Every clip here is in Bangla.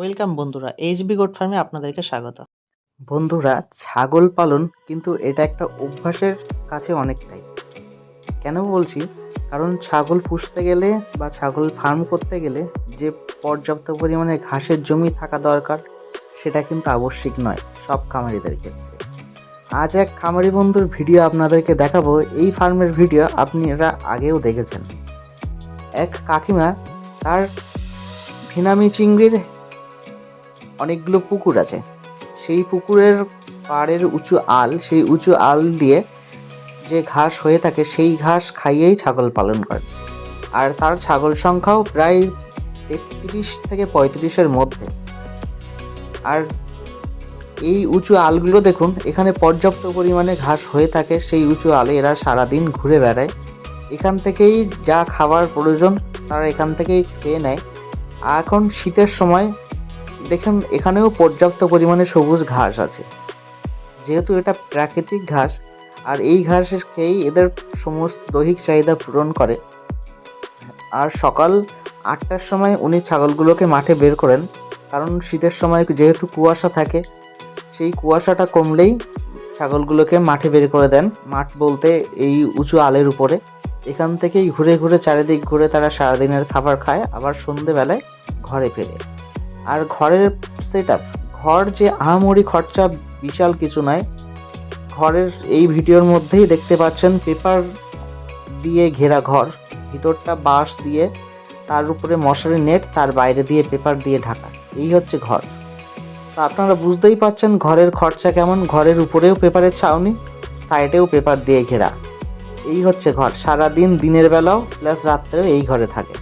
ওয়েলকাম বন্ধুরা এইচবি গোট ফার্মে আপনাদেরকে স্বাগত। বন্ধুরা, ছাগল পালন কিন্তু এটা একটা অভ্যাসের কাছে অনেকটাই। কেন বলছি? কারণ ছাগল পুষতে গেলে বা ছাগল ফার্ম করতে গেলে যে পর্যাপ্ত পরিমাণে ঘাসের জমি থাকা দরকার, সেটা কিন্তু আবশ্যিক নয় সব খামারিদের ক্ষেত্রে। আজ এক খামারি বন্ধুর ভিডিও আপনাদেরকে দেখাবো, এই ফার্মের ভিডিও আপনারা আগেও দেখেছেন। এক কাকিমা তার ভিনামি চিংড়ির অনেকগুলো পুকুর আছে। সেই পুকুরের পাড়ের উঁচু আল, সেই উঁচু আল দিয়ে যে ঘাস হয়ে থাকে, সেই ঘাস খাইয়েই ছাগল পালন করে। আর তার ছাগল সংখ্যাও প্রায় তেত্রিশ থেকে পঁয়ত্রিশের মধ্যে। আর এই উঁচু আলগুলো দেখুন, এখানে পর্যাপ্ত পরিমাণে ঘাস হয়ে থাকে, সেই উঁচু আলে এরা সারাদিন ঘুরে বেড়ায়। এখান থেকেই যা খাবার প্রয়োজন, তারা এখান থেকেই খেয়ে নেয়। এখন শীতের সময় দেখুন এখানেও পর্যাপ্ত পরিমাণে সবুজ ঘাস আছে। যেহেতু এটা প্রাকৃতিক ঘাস, আর এই ঘাসের খেয়েই এদের সমস্ত দৈহিক চাহিদা পূরণ করে। আর সকাল আটটার সময় উনি ছাগলগুলোকে মাঠে বের করেন, কারণ শীতের সময় যেহেতু কুয়াশা থাকে, সেই কুয়াশাটা কমলেই ছাগলগুলোকে মাঠে বের করে দেন। মাঠ বলতে এই উঁচু আলের উপরে। এখান থেকেই ঘুরে ঘুরে চারিদিক ঘুরে তারা সারাদিনের খাবার খায়, আবার সন্ধেবেলায় ঘরে ফেরে। আর ঘরের সেট ঘর যে আহামরি খরচা বিশাল কিছু নয়, ঘরের এই ভিডিওর মধ্যেই দেখতে পাচ্ছেন পেপার দিয়ে ঘেরা ঘর, ভিতরটা বাঁশ দিয়ে, তার উপরে মশারি নেট তার বাইরে দিয়ে পেপার দিয়ে ঢাকা, এই হচ্ছে ঘর। তো আপনারা বুঝতেই পাচ্ছেন ঘরের খরচা কেমন, ঘরের উপরেও পেপারের ছাউনি সাইডেও পেপার দিয়ে ঘেরা। এই হচ্ছে ঘর, সারাদিন, দিনের বেলাও প্লাস রাত্রেও এই ঘরে থাকে।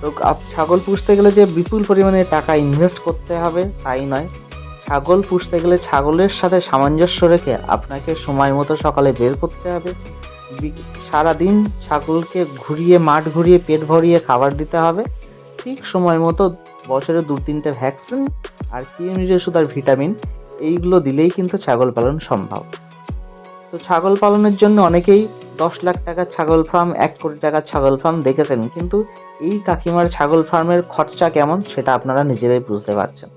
তো ছাগল পুষতে গেলে যে বিপুল পরিমাণে টাকা ইনভেস্ট করতে হবে, তাই নয়। ছাগল পুষতে গেলে ছাগলের সাথে সামঞ্জস্য রেখে আপনাকে সময় মতো সকালে বের করতে হবে। সারাদিন ছাগলকে ঘুরিয়ে, মাঠ ঘুরিয়ে, পেট ভরিয়ে খাবার দিতে হবে। ঠিক সময় মতো বছরে দু তিনটে ভ্যাকসিন আর কৃমির ওষুধ আর ভিটামিন, এইগুলো দিলেই কিন্তু ছাগল পালন সম্ভব। তো ছাগল পালনের জন্য অনেকেই দশ লাখ টাকার ছাগল ফার্ম এক কোটি টাকার ছাগল ফার্ম দেখেছেন, কিন্তু এই কাকিমার ছাগল ফার্মের খরচা কেমন সেটা আপনারা নিজেরাই বুঝতে পারছেন।